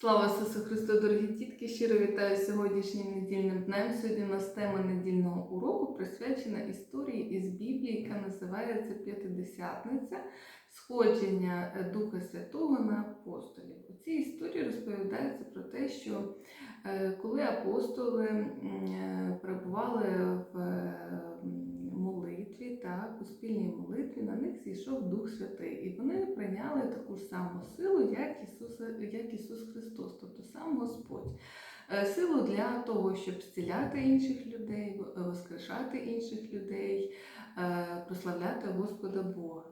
Слава Ісусу Христу, дорогі дітки! Щиро вітаю сьогоднішнім недільним днем. Сьогодні у нас тема недільного уроку присвячена історії із Біблії, яка називається П'ятидесятниця сходження Духа Святого на апостолів. У цій історії розповідається про те, що е, коли апостоли е, перебували в е, молитві, так, у спільній молитві, на них зійшов Дух Святий, і вони прийняли таку ж саму силу, як Ісус, як Ісус Христос, тобто сам Господь. Е, Силу для того, щоб зціляти інших людей, воскрешати інших людей, е, прославляти Господа Бога.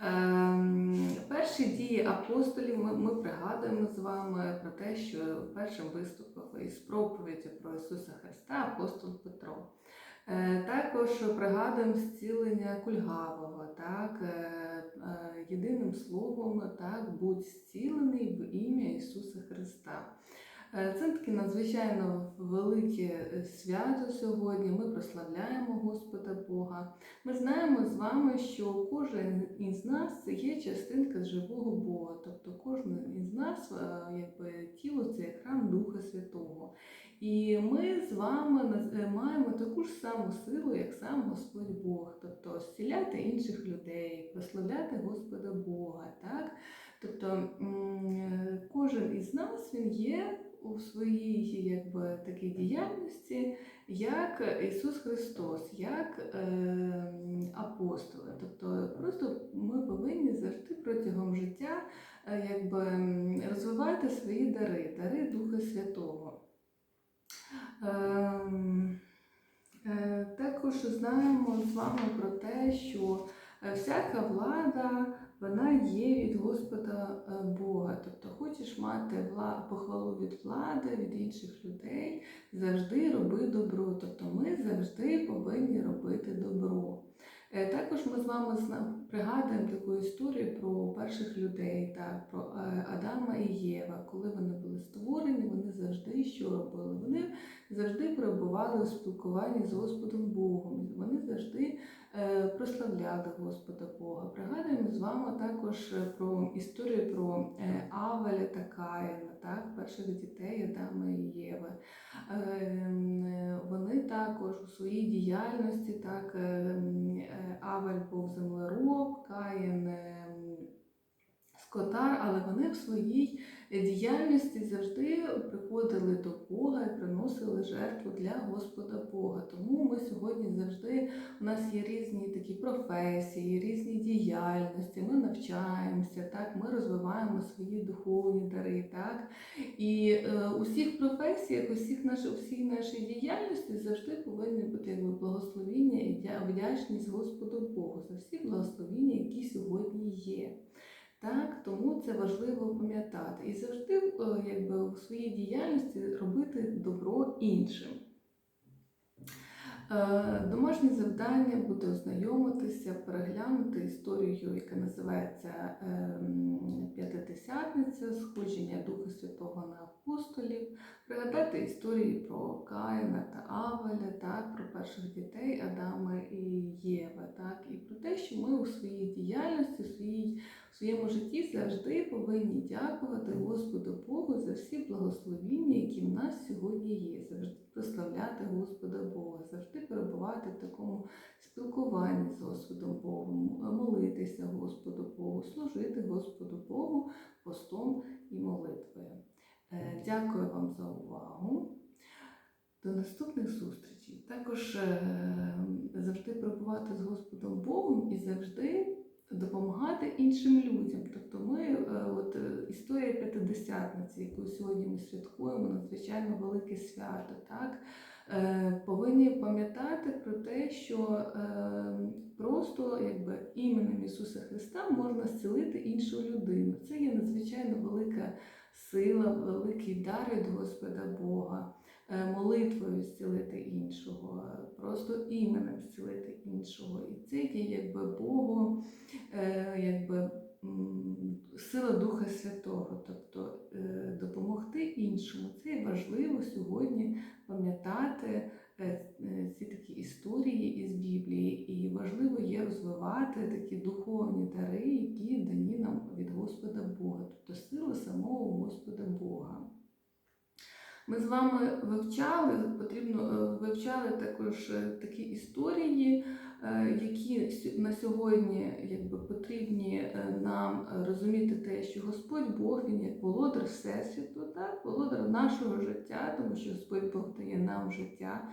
Ем, Перші дії апостолів ми, ми пригадуємо з вами про те, що першим виступив із проповіді про Ісуса Христа апостол Петро. Е, Також пригадуємо зцілення кульгавого, так, е, е, єдиним словом, так, будь зцілений в ім'я Ісуса Христа. Це таке надзвичайно велике свято сьогодні. Ми прославляємо Господа Бога. Ми знаємо з вами, що кожен із нас це є частинка живого Бога. Тобто кожен із нас, якби тіло це храм Духа Святого. І ми з вами е, маємо таку ж саму силу, як сам Господь Бог, тобто зціляти інших людей, прославляти Господа Бога. Так? Тобто е, кожен із нас він є у своїй якби, такій діяльності, як Ісус Христос, як е, апостоли. Тобто просто ми повинні завжди протягом життя е, якби, розвивати свої дари, дари Духа Святого. Ем, е, Також знаємо з вами про те, що е, всяка влада вона є від Господа е, Бога. Тобто, хочеш мати похвалу від влади, від інших людей, завжди роби добро. Тобто ми завжди повинні робити добро. Е, Також ми з вами пригадуємо таку історію про перших людей, так, про е, Адама і Єва. Коли вони були створені, вони завжди що робили? Вони завжди перебували у спілкуванні з Господом Богом. Вони завжди прославляли Господа Бога. Пригадуємо з вами також е, про історію про е, Авеля та Каїна, так, перших дітей Адама і Єви. Е, Вони також у своїй діяльності, так, е, Авель був землероб, Каїн скотар, але вони в своїй діяльності завжди приходили до Бога і приносили жертву для Господа Бога. Тому ми сьогодні завжди у нас є різні такі професії, різні діяльності. Ми навчаємося, так, ми розвиваємо свої духовні дари, так. І е, у всіх професіях, усіх наші, у всій нашій діяльності завжди повинні бути якби благословіння і вдячність Господу Богу за всі благословіння, які сьогодні є. Так, тому це важливо пам'ятати і завжди е, якби, у своїй діяльності робити добро іншим. Е, Домашнє завдання буде ознайомитися, переглянути історію, яка називається ем, П'ятидесятниця, сходження Духа Святого на апостолів, пригадати історії про Каїна та Авеля, так, про перших дітей Адама і Єви, так, і про те, що ми у своїй діяльності, у своїй в своєму житті завжди повинні дякувати Господу Богу за всі благословіння, які в нас сьогодні є. Завжди прославляти Господа Бога, завжди перебувати в такому спілкуванні з Господом Богом, молитися Господу Богу, служити Господу Богу постом і молитвою. Дякую вам за увагу. До наступних зустрічей. Також е, завжди перебувати з Господом Богом і завжди допомагати іншим людям. Тобто ми, е, от е, історія п'ятидесятниці, яку сьогодні ми святкуємо, надзвичайно велике свято, так? Повинні пам'ятати про те, що просто якби іменем Ісуса Христа можна зцілити іншу людину. Це є надзвичайно велика сила, великий дар від Господа Бога. Е, Молитвою зцілити іншого, просто іменем зцілити іншого. І це є якби Богу, е, якби сила Духа Святого, тобто е, допомогти іншому. Це важливо сьогодні пам'ятати ці такі історії із Біблії, і важливо є розвивати такі духовні дари, які дані нам від Господа Бога, тобто сили самого Господа Бога. Ми з вами вивчали, потрібно е, вивчали також е, такі історії, які на сьогодні якби, потрібні е, нам е, розуміти те, що Господь Бог Він як володар Всесвіту, так, володар нашого життя, тому що Господь Бог дає нам життя.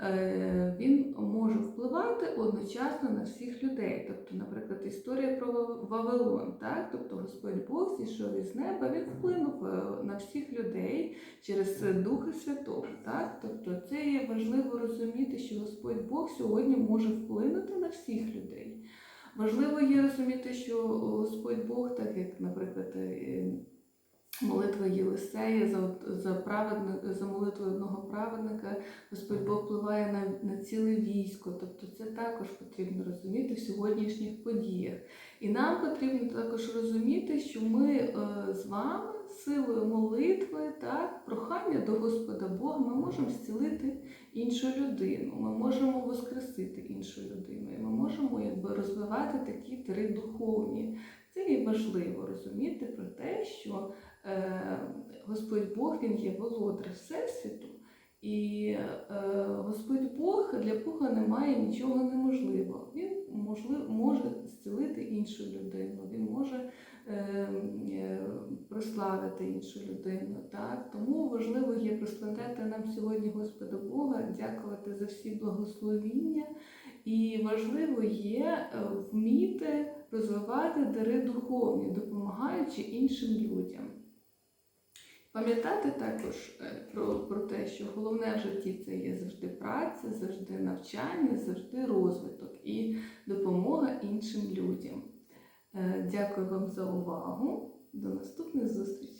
Е, Він може впливати одночасно на всіх людей. Тобто, наприклад, історія про Вавилон, так? тобто Господь Бог зійшов із неба, він вплинув е, на всіх людей через е, Духа Святого. Так? Тобто це важливо розуміти, що Господь Бог сьогодні може вплинути на всіх людей. Важливо є розуміти, що Господь Бог, так як, наприклад, е, молитва Єлисея за, за, праведник, за молитвою одного праведника, Господь Бог впливає на, на ціле військо. Тобто це також потрібно розуміти в сьогоднішніх подіях. І нам потрібно також розуміти, що ми е, з вами силою молитви, так, прохання до Господа Бога, ми можемо зцілити іншу людину, ми можемо воскресити іншу людину, і ми можемо якби, розвивати такі три духовні. Це і важливо розуміти про те, що е, Господь Бог Він є володар Всесвіту, і е, Господь Бог для Бога немає нічого неможливого. Він можлив, може зцілити іншу людину, він може е, е, прославити іншу людину. Так? Тому важливо є прославляти нам сьогодні Господа Бога, дякувати за всі благословіння. І важливо є е, вміти розвивати дари духовні, допомагаючи іншим людям. Пам'ятати також е, про, про те, що головне в житті це є завжди праця, завжди навчання, завжди розвиток і допомога іншим людям. Е, Дякую вам за увагу. До наступних зустрічей.